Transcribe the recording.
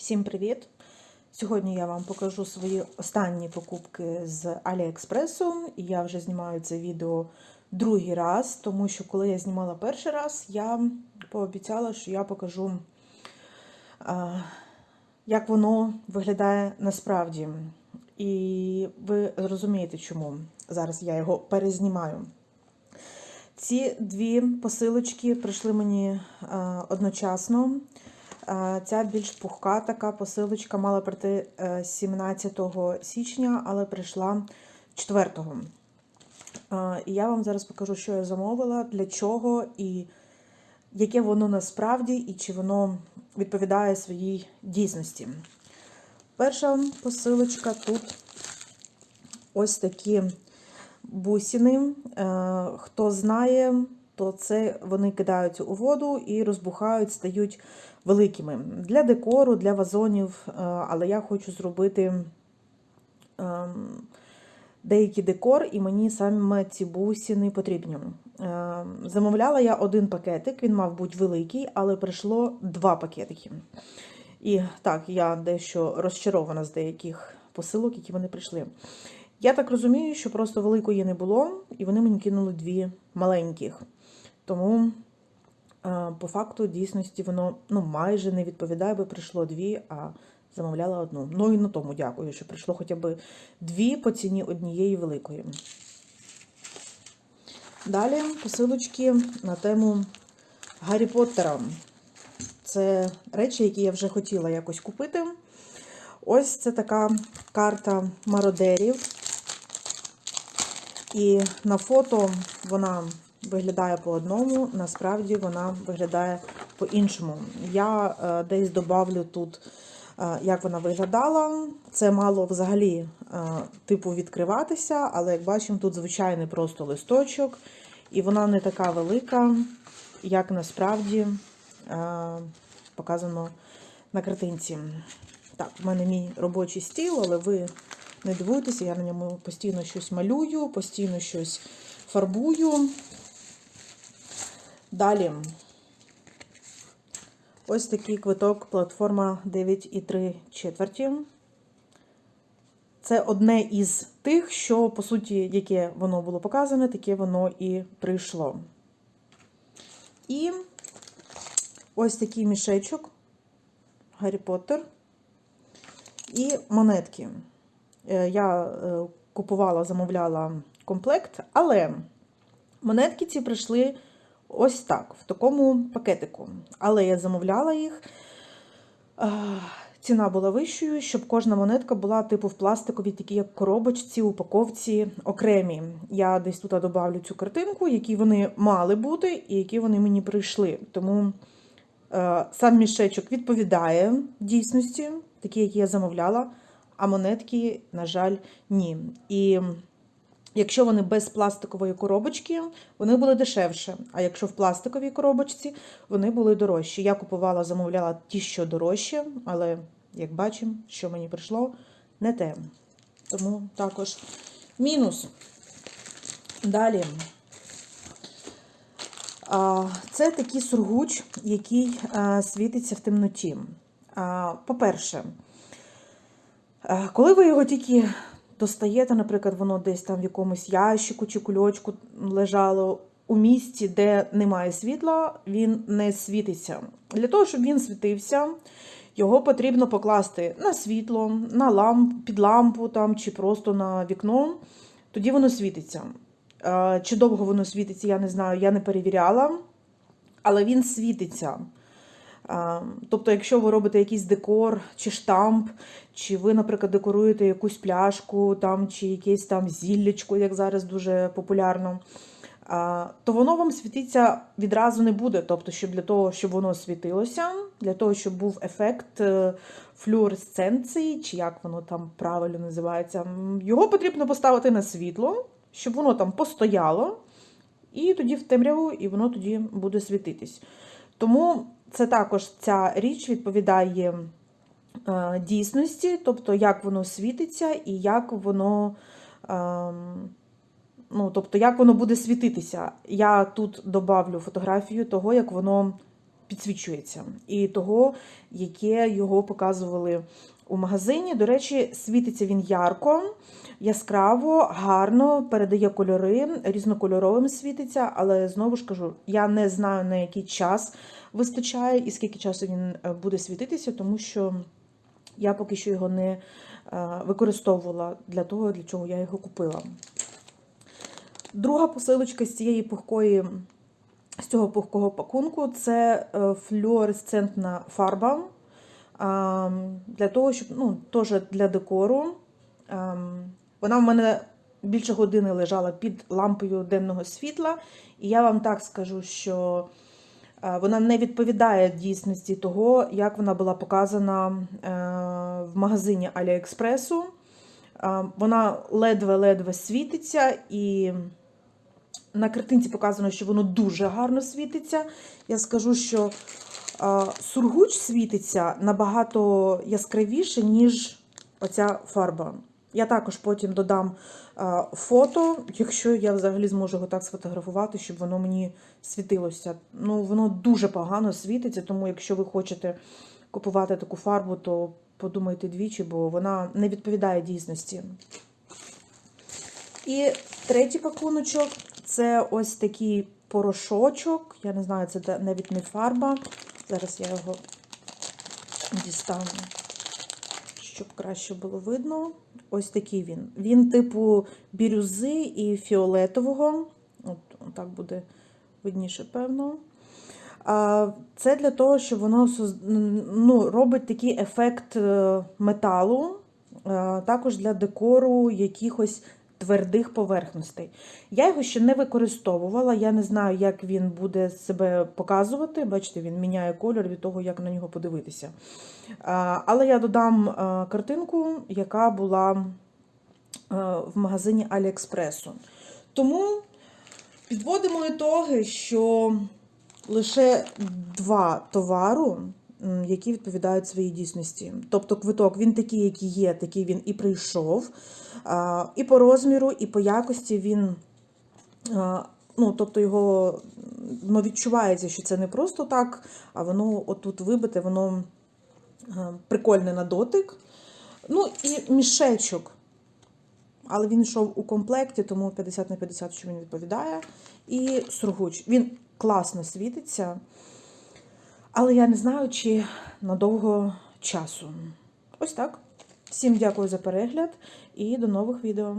Всім привіт! Сьогодні я вам покажу свої останні покупки з Аліекспресу. І я вже знімаю це відео другий раз, тому що коли я знімала перший раз, я пообіцяла, що я покажу, як воно виглядає насправді. І ви зрозумієте, чому. Зараз я його перезнімаю. Ці дві посилочки прийшли мені одночасно. Е, Ця більш пухка така посилочка мала прийти е, 17 січня, але прийшла 4-го. Е, І я вам зараз покажу, що я замовила, для чого і яке воно насправді, і чи воно відповідає своїй дійсності. Перша посилочка тут ось такі бусини. Е, Хто знає, то це вони кидаються у воду і розбухають, стають великими. Для декору, для вазонів, е, але я хочу зробити ем, деякий декор, і мені саме ці бусини потрібні. Е, Замовляла я один пакетик, він мав бути великий, але прийшло два пакетики. І так, я дещо розчарована з деяких посилок, які вони прийшли. Я так розумію, що просто великої не було, і вони мені кинули дві маленьких. Тому, е, по факту, дійсності, воно ну, майже не відповідає, бо прийшло дві, а замовляла одну. Ну і на тому дякую, що прийшло хоча б дві по ціні однієї великої. Далі посилочки на тему Гаррі Поттера. Це речі, які я вже хотіла якось купити. Ось це така карта мародерів. І на фото вона виглядає по одному, насправді вона виглядає по-іншому. Я е, десь добавлю тут, е, як вона виглядала. Це мало взагалі е, типу відкриватися, але як бачимо, тут звичайний просто листочок, і вона не така велика, як насправді показано на картинці. Так, в мене мій робочий стіл, але ви не дивуйтеся, я на ньому постійно щось малюю, постійно щось фарбую. Далі. Ось такий квиток платформа 9,3 четверті. Це одне із тих, що, по суті, яке воно було показане, таке воно і прийшло. І ось такий мішечок Гаррі Поттер і монетки. Е, Я е, купувала, замовляла комплект, але монетки ці прийшли ось так, в такому пакетику. Але я замовляла їх. Ціна була вищою, щоб кожна монетка була типу в пластиковій, такій як коробочці, упаковці окремі. Я десь тут добавлю цю картинку, які вони мали бути, і які вони мені прийшли. Тому е, сам мішечок відповідає дійсності, такі, які я замовляла, а монетки, на жаль, ні. І якщо вони без пластикової коробочки, вони були дешевше. А якщо в пластиковій коробочці, вони були дорожчі. Я купувала, замовляла ті, що дорожче, але, як бачимо, що мені прийшло, не те. Тому також мінус. Далі. Це такий сургуч, який світиться в темноті. По-перше, коли ви його тільки достаєте, наприклад, воно десь там в якомусь ящику чи кульочку лежало у місці, де немає світла, він не світиться. Для того, щоб він світився, його потрібно покласти на світло, на ламп, під лампу там, чи просто на вікно, тоді воно світиться. Чи довго воно світиться, я не знаю, я не перевіряла, але він світиться. Тобто, якщо ви робите якийсь декор чи штамп, чи ви, наприклад, декоруєте якусь пляшку там, чи якесь там зіллячко, як зараз дуже популярно, то воно вам світиться відразу не буде. Тобто, щоб для того, щоб воно світилося, для того, щоб був ефект е, флюоресценції, чи як воно там правильно називається, його потрібно поставити на світло, щоб воно там постояло, і тоді в темряву, і воно тоді буде світитись. Тому це також ця річ відповідає е, дійсності, тобто як воно світиться і як воно. ем, Ну, тобто, як воно буде світитися. Я тут добавлю фотографію того, як воно підсвічується. І того, яке його показували у магазині. До речі, світиться він ярко, яскраво, гарно, передає кольори, різнокольоровим світиться, але знову ж кажу, я не знаю на який час вистачає і скільки часу він е, буде світитися, тому що я поки що його не е, використовувала для того, для чого я його купила. Друга посилочка з цієї пухкої, з цього пухкого пакунку це е, флюоресцентна фарба. Для того, щоб, ну, теж для декору. Вона в мене більше години лежала під лампою денного світла, і я вам так скажу, що е, вона не відповідає дійсності того, як вона була показана е, в магазині Аліекспресу. Вона ледве-ледве світиться, і на картинці показано, що воно дуже гарно світиться. Я скажу, що сургуч світиться набагато яскравіше, ніж оця фарба. Я також потім додам фото, якщо я взагалі зможу його так сфотографувати, щоб воно мені світилося. Ну, воно дуже погано світиться, тому якщо ви хочете купувати таку фарбу, то подумайте двічі, бо вона не відповідає дійсності. І третій пакуночок це ось такий порошочок. Я не знаю, це навіть не фарба. Зараз я його дістану, щоб краще було видно. Ось такий він. Він типу бірюзи і фіолетового. От так буде видніше, певно. Це для того, щоб воно ну, робить такий ефект е, металу, також для декору якихось твердих поверхностей. Я його ще не використовувала, я не знаю, як він буде себе показувати. Бачите, він міняє кольор від того, як на нього подивитися. Але я додам картинку, яка була в магазині Аліекспресу. Тому підводимо ітоги, що лише два товару, які відповідають своїй дійсності. Тобто квиток він такий, який є, такий він і прийшов. І по розміру, і по якості він, ну, тобто його ну, відчувається, що це не просто так, а воно отут вибите, воно прикольне на дотик. Ну і мішечок. Але він йшов у комплекті, тому 50 на 50, що він відповідає. І сургуч. Він класно світиться. Але я не знаю, чи надовго часу. Ось так. Всім дякую за перегляд і до нових відео.